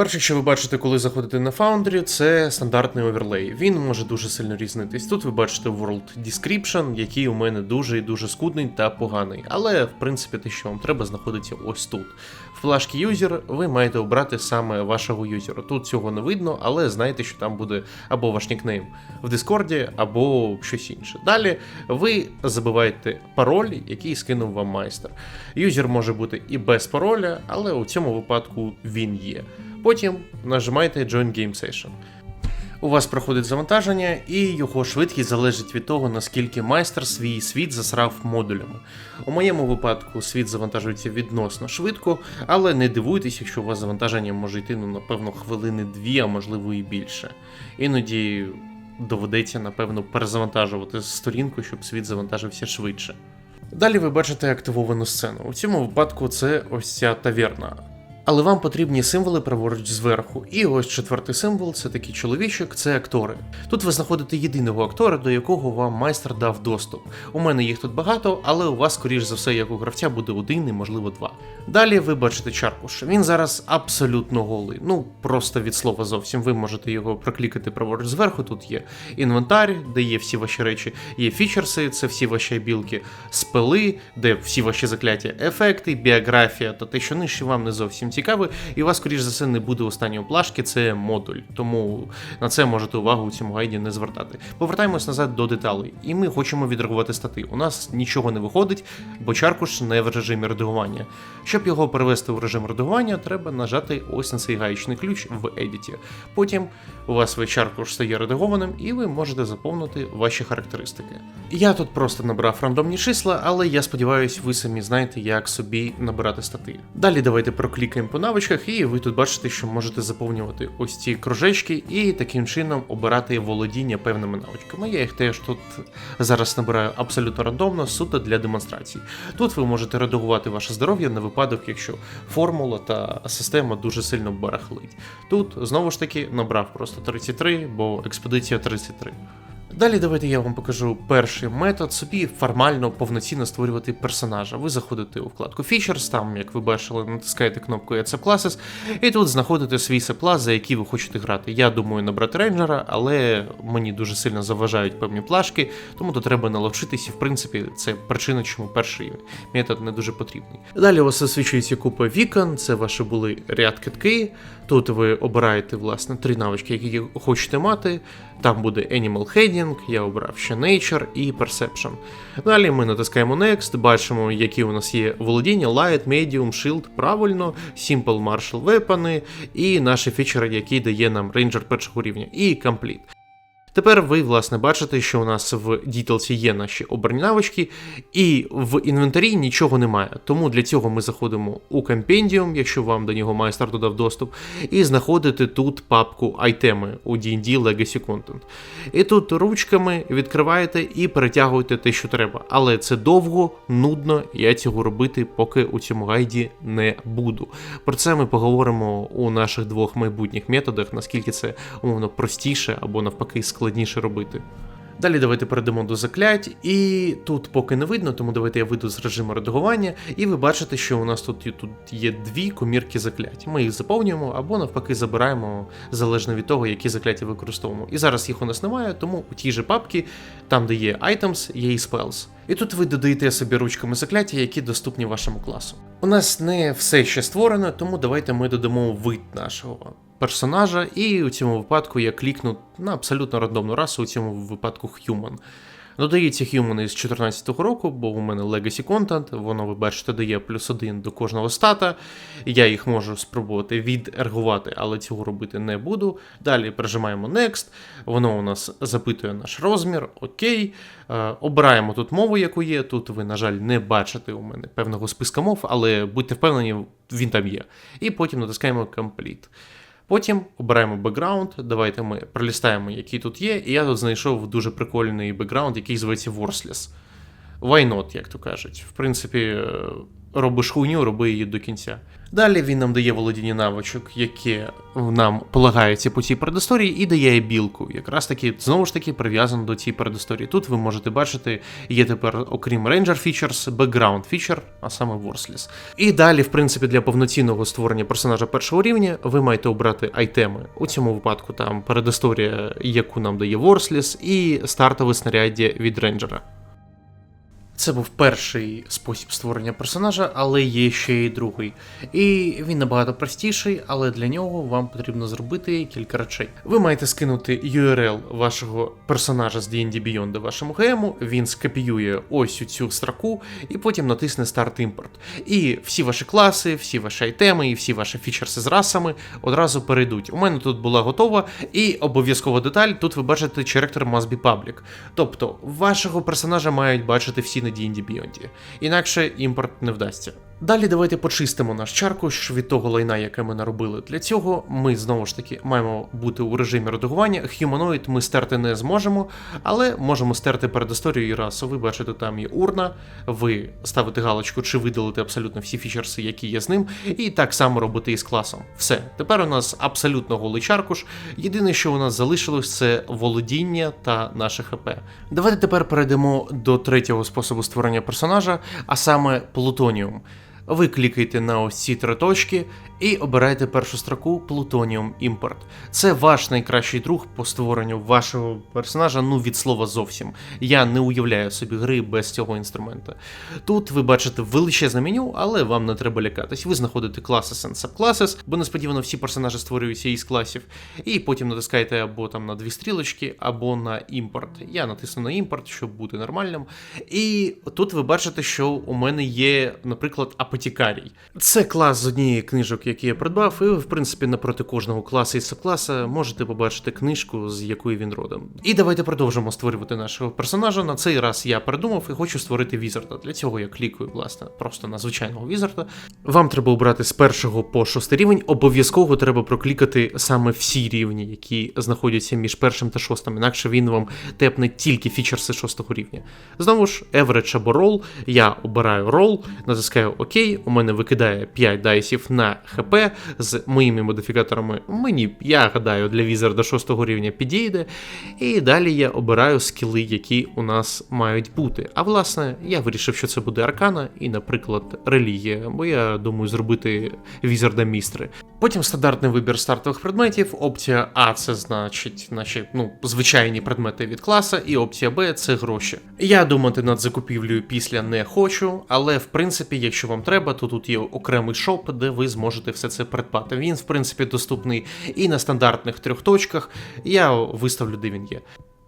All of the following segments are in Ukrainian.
Перше, що ви бачите, коли заходите на Foundry, це стандартний оверлей. Він може дуже сильно різнитись. Тут ви бачите World Description, який у мене дуже і дуже скудний та поганий. Але в принципі те, що вам треба, знаходиться ось тут. В плашці юзер ви маєте обрати саме вашого юзера. Тут цього не видно, але знайте, що там буде або ваш нікнейм в Дискорді, або щось інше. Далі ви забиваєте пароль, який скинув вам майстер. Юзер може бути і без пароля, але у цьому випадку він є. Потім нажимаєте Join Game Session. У вас проходить завантаження, і його швидкість залежить від того, наскільки майстер свій світ засрав модулями. У моєму випадку світ завантажується відносно швидко, але не дивуйтесь, якщо у вас завантаження може йти, ну, напевно, хвилини дві, а можливо і більше. Іноді доведеться, напевно, перезавантажувати сторінку, щоб світ завантажився швидше. Далі ви бачите активовану сцену. У цьому випадку це ось ця таверна. Але вам потрібні символи праворуч зверху. І ось четвертий символ це такий чоловічок, це актори. Тут ви знаходите єдиного актора, до якого вам майстер дав доступ. У мене їх тут багато, але у вас, скоріш за все, як у гравця, буде один і, можливо, два. Далі ви бачите чаркуш. Він зараз абсолютно голий. Ну просто від слова зовсім. Ви можете його проклікати праворуч зверху. Тут є інвентар, де є всі ваші речі, є фічерси, це всі ваші білки, спели, де всі ваші закляття, ефекти, біографія та те, що нижче вам не зовсім цікаве, і у вас, скоріш за все, не буде останньої плашки, це модуль. Тому на це можете увагу у цьому гайді не звертати. Повертаємось назад до деталей, і ми хочемо відредагувати стати. У нас нічого не виходить, бо чаркуш не в режимі редагування. Щоб його перевести в режим редагування, треба нажати ось на цей гаючний ключ в Edit. Потім у вас весь чаркуш стає редагованим, і ви можете заповнити ваші характеристики. Я тут просто набрав рандомні числа, але я сподіваюся, ви самі знаєте, як собі набирати стати. Далі давайте проклікаємо по навичках, і ви тут бачите, що можете заповнювати ось ці кружечки і таким чином обирати володіння певними навичками. Я їх теж тут зараз набираю абсолютно рандомно, суто для демонстрації. Тут ви можете редагувати ваше здоров'я на випадок, якщо формула та система дуже сильно барахлить. Тут знову ж таки набрав просто 33, бо експедиція 33. Далі давайте я вам покажу перший метод собі формально повноцінно створювати персонажа. Ви заходите у вкладку Features, там, як ви бачили, натискаєте кнопку Add Subclasses, і тут знаходите свій сеплас, за який ви хочете грати. Я думаю набрати рейнджера, але мені дуже сильно заважають певні плашки, тому тут треба наловчитися. В принципі, це причина, чому перший метод не дуже потрібний. Далі у вас засвічується купа вікон, це ваші були ряд китки. Тут ви обираєте власне три навички, які хочете мати. Там буде Animal Heading, я обрав ще Nature і Perception. Далі ми натискаємо Next, бачимо, які у нас є володіння, Light, Medium, Shield, правильно, Simple Martial Weapon і наші фічери, які дає нам Ranger першого рівня, і Complete. Тепер ви, власне, бачите, що у нас в дітелсі є наші обрані навички, і в інвентарі нічого немає. Тому для цього ми заходимо у Compendium, якщо вам до нього майстер додав доступ, і знаходите тут папку айтеми у D&D Legacy Content. І тут ручками відкриваєте і перетягуєте те, що треба. Але це довго, нудно, я цього робити поки у цьому гайді не буду. Про це ми поговоримо у наших двох майбутніх методах, наскільки це умовно простіше або навпаки складніше робити. Далі давайте перейдемо до заклять, і тут поки не видно, тому давайте я вийду з режиму редагування, і ви бачите, що у нас тут, тут є дві комірки заклять. Ми їх заповнюємо або навпаки забираємо залежно від того, які закляття використовуємо. І зараз їх у нас немає, тому у тій же папці, там де є items, є і spells. І тут ви додаєте собі ручками закляття, які доступні вашому класу. У нас не все ще створено, тому давайте ми додамо вид нашого персонажа, і у цьому випадку я клікну на абсолютно рандомну расу, у цьому випадку Human. Додається Human із 2014 року, бо у мене Legacy Content, воно, ви бачите, дає плюс один до кожного стата. Я їх можу спробувати відергувати, але цього робити не буду. Далі прижимаємо Next, воно у нас запитує наш розмір, окей. Е, Обираємо тут мову, яку є. Тут ви, на жаль, не бачите у мене певного списка мов, але будьте впевнені, він там є. І потім натискаємо Complete. Потім обираємо бекграунд. Давайте ми пролістаємо, які тут є. І я тут знайшов дуже прикольний бекграунд, який зветься Ворсліс. why not, як то кажуть. В принципі, е, робиш хуйню, роби її до кінця. Далі він нам дає володіння навичок, яке нам полагається по цій предісторії, і дає білку. Якраз таки знову ж таки прив'язано до цієї предісторії. Тут ви можете бачити, є тепер, окрім Ranger Features, Background Feature, а саме Worthless. І далі, в принципі, для повноцінного створення персонажа першого рівня ви маєте обрати айтеми. У цьому випадку там предісторія, яку нам дає Worthless, і стартове снаряддя від рейнджера. Це був перший спосіб створення персонажа, але є ще й другий. І він набагато простіший, але для нього вам потрібно зробити кілька речей. Ви маєте скинути URL вашого персонажа з D&D Beyond вашому гему, він скопіює ось у цю строку і потім натисне Start Import. І всі ваші класи, всі ваші айтеми і всі ваші фічерси з расами одразу перейдуть. У мене тут була готова, і обов'язкова деталь, тут ви бачите character must be public. Тобто вашого персонажа мають бачити всі на D&D Beyond. Інакше імпорт не вдасться. Далі давайте почистимо наш чаркуш від того лайна, яке ми наробили. Для цього ми знову ж таки маємо бути у режимі редагування. Humanoid ми стерти не зможемо, але можемо стерти перед історією расу. Ви бачите, там є урна, ви ставите галочку чи видалите абсолютно всі фічерси, які є з ним, і так само робити і з класом. Все, тепер у нас абсолютно голий чаркуш. Єдине, що у нас залишилось, це володіння та наше ХП. Давайте тепер перейдемо до третього способу створення персонажа, а саме плутоніум. Ви клікаєте на ось ці три точки і обираєте першу строку Plutonium Import. Це ваш найкращий друг по створенню вашого персонажа, ну від слова зовсім. Я не уявляю собі гри без цього інструмента. Тут ви бачите величезне меню, але вам не треба лякатись. Ви знаходите classes and subclasses, бо несподівано всі персонажі створюються із класів, і потім натискаєте або там на дві стрілочки, або на імпорт. Я натисну на імпорт, щоб бути нормальним. І тут ви бачите, що у мене є, наприклад, апотікарій. Це клас з однієї книжок, які я придбав, і в принципі, напроти кожного класу і субкласа можете побачити книжку, з якої він родом. І давайте продовжимо створювати нашого персонажа. На цей раз я придумав і хочу створити візарда. Для цього я клікаю, власне, просто на звичайного візарда. Вам треба обрати з першого по шостий рівень. Обов'язково треба проклікати саме всі рівні, які знаходяться між першим та шостим, інакше він вам тепне тільки фічерси шостого рівня. Знову ж, average або roll. Я обираю roll, натискаю ОК, у мене викидає 5 дайсів на ХП з моїми модифікаторами. Мені, я гадаю, для візарда 6 рівня підійде. І далі я обираю скіли, які у нас мають бути. А власне, я вирішив, що це буде аркана і, наприклад, релігія, бо я думаю зробити візарда містри. Потім стандартний вибір стартових предметів. Опція А це значить, значить, ну, звичайні предмети від класа, і опція Б це гроші. Я думати над закупівлею після не хочу, але в принципі, якщо вам треба, то тут є окремий шоп, де ви зможете все це придбати. Він, в принципі, доступний і на стандартних трьох точках. Я виставлю, де він є.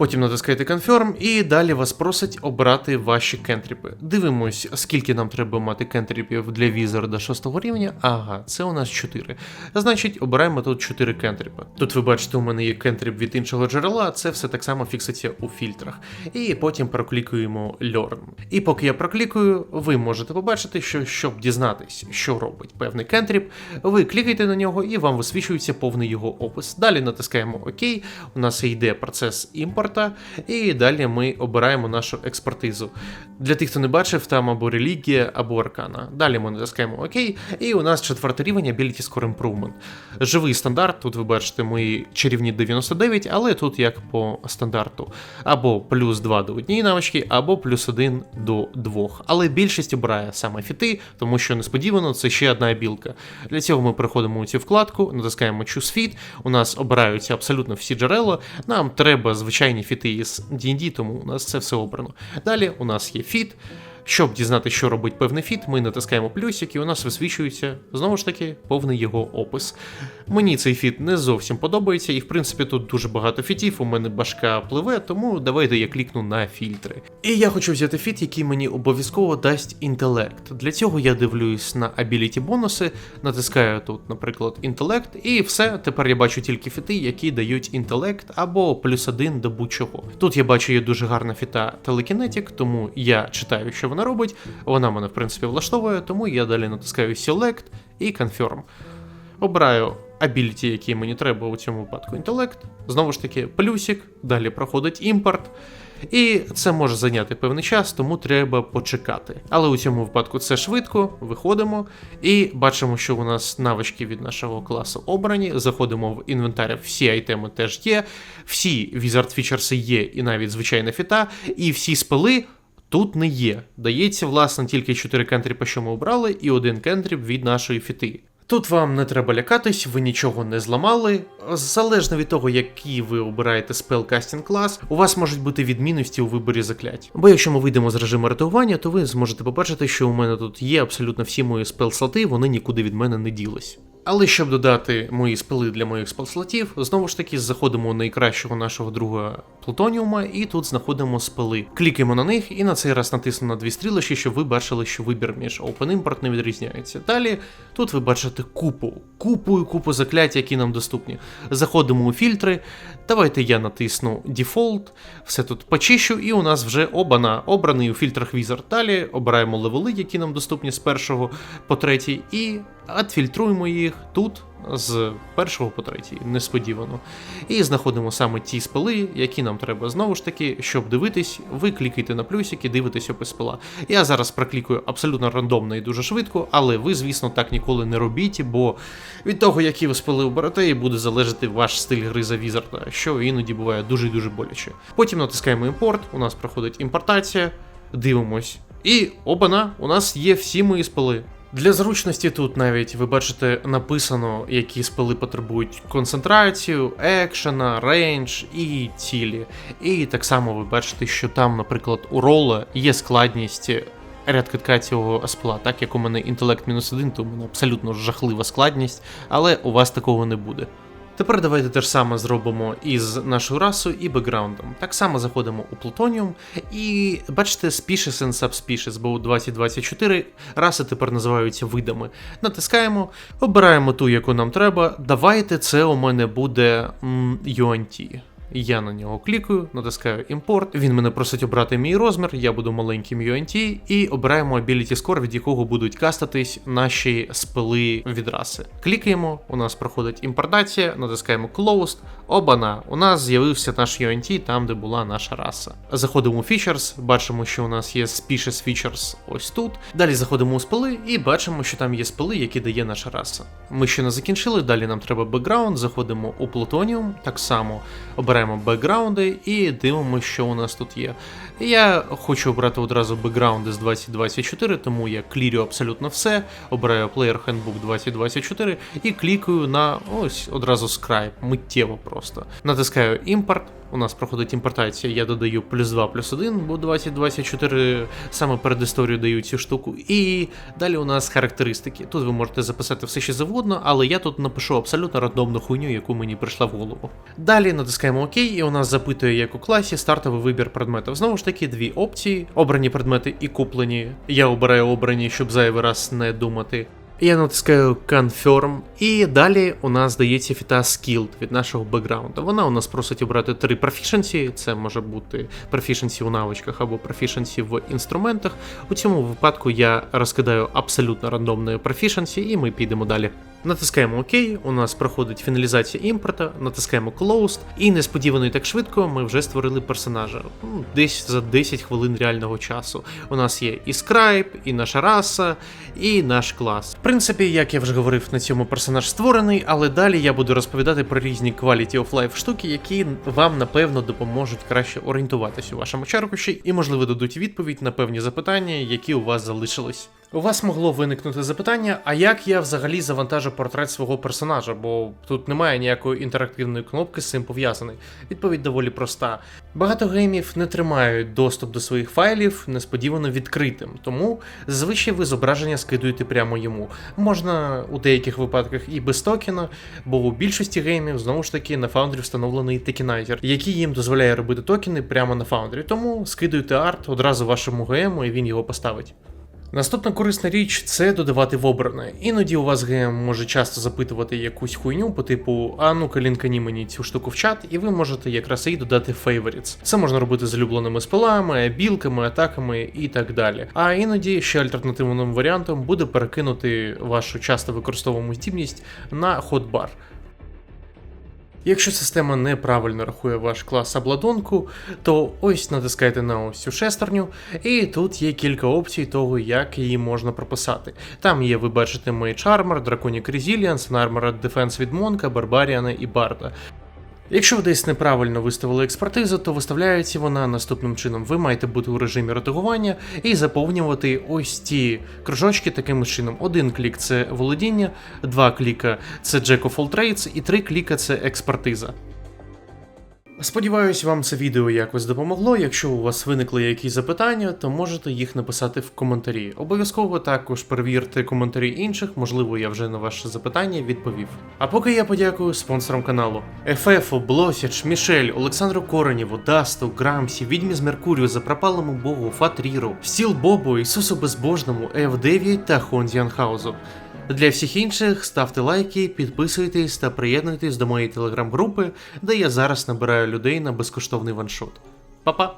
Потім натискаєте Confirm і далі вас просить обрати ваші кентріпи. Дивимось, скільки нам треба мати кентріпів для візарда 6 рівня. Ага, це у нас 4. Значить, обираємо тут 4 кентріпи. Тут ви бачите, у мене є кентріп від іншого джерела, це все так само фікситься у фільтрах. І потім проклікуємо Learn. І поки я проклікую, ви можете побачити, що щоб дізнатись, що робить певний кентріп, ви клікаєте на нього і вам висвічується повний його опис. Далі натискаємо ОК, у нас йде процес імпорту імпорта, і далі ми обираємо нашу експертизу. Для тих, хто не бачив, там або релігія, або аркана. Далі ми натискаємо ОК, і у нас четвертий рівень Ability Score Improvement. Живий стандарт, тут ви бачите мої чарівні 99, але тут як по стандарту. Або плюс 2 до однієї навички, або плюс 1 до 2. Але більшість обирає саме фіти, тому що несподівано це ще одна білка. Для цього ми переходимо у цю вкладку, натискаємо Choose Fit, у нас обираються абсолютно всі джерела. Нам треба звичайні фіти із D&D, тому у нас це все обрано. Далі у нас є фіт. Щоб дізнати, що робить певний фіт, ми натискаємо плюсик, і у нас висвічується знову ж таки повний його опис. Мені цей фіт не зовсім подобається, і в принципі тут дуже багато фітів, у мене башка пливе, тому давайте я клікну на фільтри. І я хочу взяти фіт, який мені обов'язково дасть інтелект. Для цього я дивлюсь на абіліті бонуси, натискаю тут, наприклад, інтелект, і все. Тепер я бачу тільки фіти, які дають інтелект або плюс один до будь-чого. Тут я бачу є дуже гарна фіта телекінетік, тому я читаю, що вона робить. Вона мене, в принципі, влаштовує, тому я далі натискаю Select і Confirm. Обираю ability, які мені треба у цьому випадку інтелект. Знову ж таки, плюсик, далі проходить імпорт. І це може зайняти певний час, тому треба почекати. Але у цьому випадку це швидко, виходимо і бачимо, що у нас навички від нашого класу обрані. Заходимо в інвентар, всі айтеми теж є, всі Wizard Features є, і навіть звичайна фіта, і всі спели. Тут не є. Дається, власне, тільки 4 кентріпа, що ми обрали, і один кентріп від нашої фіти. Тут вам не треба лякатись, ви нічого не зламали. Залежно від того, який ви обираєте спелкастінг клас, у вас можуть бути відмінності у виборі заклять. Бо якщо ми вийдемо з режиму ретагування, то ви зможете побачити, що у мене тут є абсолютно всі мої спел-слоти, вони нікуди від мене не ділись. Але щоб додати мої спели для моїх спелслотів, знову ж таки заходимо у найкращого нашого друга плутоніума, і тут знаходимо спели. Клікаємо на них і на цей раз натиснемо на дві стрілочки, щоб ви бачили, що вибір між Open Import не відрізняється. Далі тут ви бачите купу, купу і купу заклять, які нам доступні. Заходимо у фільтри. Давайте я натисну Default, все тут почищу, і у нас вже обана, обраний у фільтрах Wizard. Далі обираємо левели, які нам доступні з першого по третій, і відфільтруємо їх тут з першого по третій, несподівано. І знаходимо саме ті спели, які нам треба. Знову ж таки, щоб дивитись, ви клікайте на плюсик і дивитесь опис спела. Я зараз проклікую абсолютно рандомно і дуже швидко, але ви, звісно, так ніколи не робіть, бо від того, які ви спели оберете, і буде залежати ваш стиль гри за візарда, що іноді буває дуже дуже боляче. Потім натискаємо імпорт, у нас проходить імпортація, дивимось. І обана, у нас є всі мої спели. Для зручності тут навіть ви бачите написано, які спели потребують концентрацію, екшена, рейндж і цілі. І так само ви бачите, що там, наприклад, у рола є складність ряд китка цього спла. так як у мене інтелект мінус один, то у мене абсолютно жахлива складність, але у вас такого не буде. Тепер давайте те ж саме зробимо із нашою расою і бекграундом. Так само заходимо у Plutonium і бачите Species and Subspecies, бо у 2024 раси тепер називаються видами. Натискаємо, обираємо ту, яку нам треба. Давайте це у мене буде юанті. Я на нього клікаю, натискаю імпорт. Він мене просить обрати мій розмір, я буду маленьким UNT, і обираємо Ability Score, від якого будуть кастатись наші спели від раси. Клікаємо, у нас проходить імпортація, натискаємо Closed. Обана, у нас з'явився наш UNT там, де була наша раса. Заходимо у Features, бачимо, що у нас є Species Features ось тут. Далі заходимо у спели і бачимо, що там є спели, які дає наша раса. Ми ще не закінчили, далі нам треба бекграунд, заходимо у Plutonium, так само обираємо бекграунди і дивимося, що у нас тут є. Я хочу обрати одразу бекграунди з 2024, тому я клірю абсолютно все. Обираю Player Handbook 2024 і клікаю на ось одразу Scribe, миттєво просто. Натискаю імпорт. У нас проходить імпортація, я додаю плюс 2 плюс 1, бо 2024 саме перед історією даю цю штуку. І далі у нас характеристики. Тут ви можете записати все що завгодно, але я тут напишу абсолютно рандомну хуйню, яку мені прийшла в голову. Далі натискаємо ОК, і у нас запитує, як у класі, стартовий вибір предметів. Знову ж таки, дві опції: обрані предмети і куплені. Я обираю обрані, щоб зайвий раз не думати. Я натискаю Confirm, і далі у нас дається фіта Skilled від нашого бекграунду. Вона у нас просить обрати три профішенсі. Це може бути профішенсі у навичках або профішенсі в інструментах. У цьому випадку я розкидаю абсолютно рандомне профішенсі, і ми підемо далі. Натискаємо ОК, у нас проходить фіналізація імпорта, натискаємо Closed, і несподівано і так швидко ми вже створили персонажа. Ну, Десь за 10 хвилин реального часу. У нас є і скрайп, і наша раса, і наш клас. В принципі, як я вже говорив, на цьому персонаж створений, але далі я буду розповідати про різні quality of life штуки, які вам напевно допоможуть краще орієнтуватись у вашому чаркуші і, можливо, дадуть відповідь на певні запитання, які у вас залишились. У вас могло виникнути запитання, а як я взагалі завантажу портрет свого персонажа, бо тут немає ніякої інтерактивної кнопки з цим пов'язаний. Відповідь доволі проста. Багато геймів не тримають доступ до своїх файлів несподівано відкритим, тому зазвичай ви зображення скидуєте прямо йому. Можна у деяких випадках і без токена, бо у більшості геймів знову ж таки на Foundry встановлений токенайзер, який їм дозволяє робити токени прямо на Foundry. Тому скидуйте арт одразу вашому ГМу і він його поставить. Наступна корисна річ це додавати в обране. Іноді у вас ГМ може часто запитувати якусь хуйню по типу А ну-ка лінкані мені цю штуку в чат, і ви можете якраз і додати favorites. Це можна робити з улюбленими спелами, білками, атаками і так далі. А іноді ще альтернативним варіантом буде перекинути вашу часто використовувану здібність на хотбар. Якщо система неправильно рахує ваш клас обладунку, то ось натискайте на ось цю шестерню, і тут є кілька опцій того, як її можна прописати. Там є, ви бачите, Mage Armor, Draconic Resilience, Armored Defense від Монка, Барбаріана і Барда. Якщо ви десь неправильно виставили експертизу, то виставляється вона наступним чином. Ви маєте бути у режимі редагування і заповнювати ось ті кружочки таким чином. Один клік це володіння, два кліка це Jack of all Trades, і три кліка це експертиза. Сподіваюсь, вам це відео якось допомогло. Якщо у вас виникли якісь запитання, то можете їх написати в коментарі. Обов'язково також перевірте коментарі інших, можливо, я вже на ваше запитання відповів. А поки я подякую спонсорам каналу: Ефефу, Блосяч, Мішель, Олександру Коренєву, Дасту, Грамсі, Відьмі з Меркурію, Запропалому Богу, Фатріру, Стіл Бобу, Ісусу Безбожному, F9 та Хонзіанхаузу. Для всіх інших ставте лайки, підписуйтесь та приєднуйтесь до моєї телеграм-групи, де я зараз набираю людей на безкоштовний ваншот. Па-па!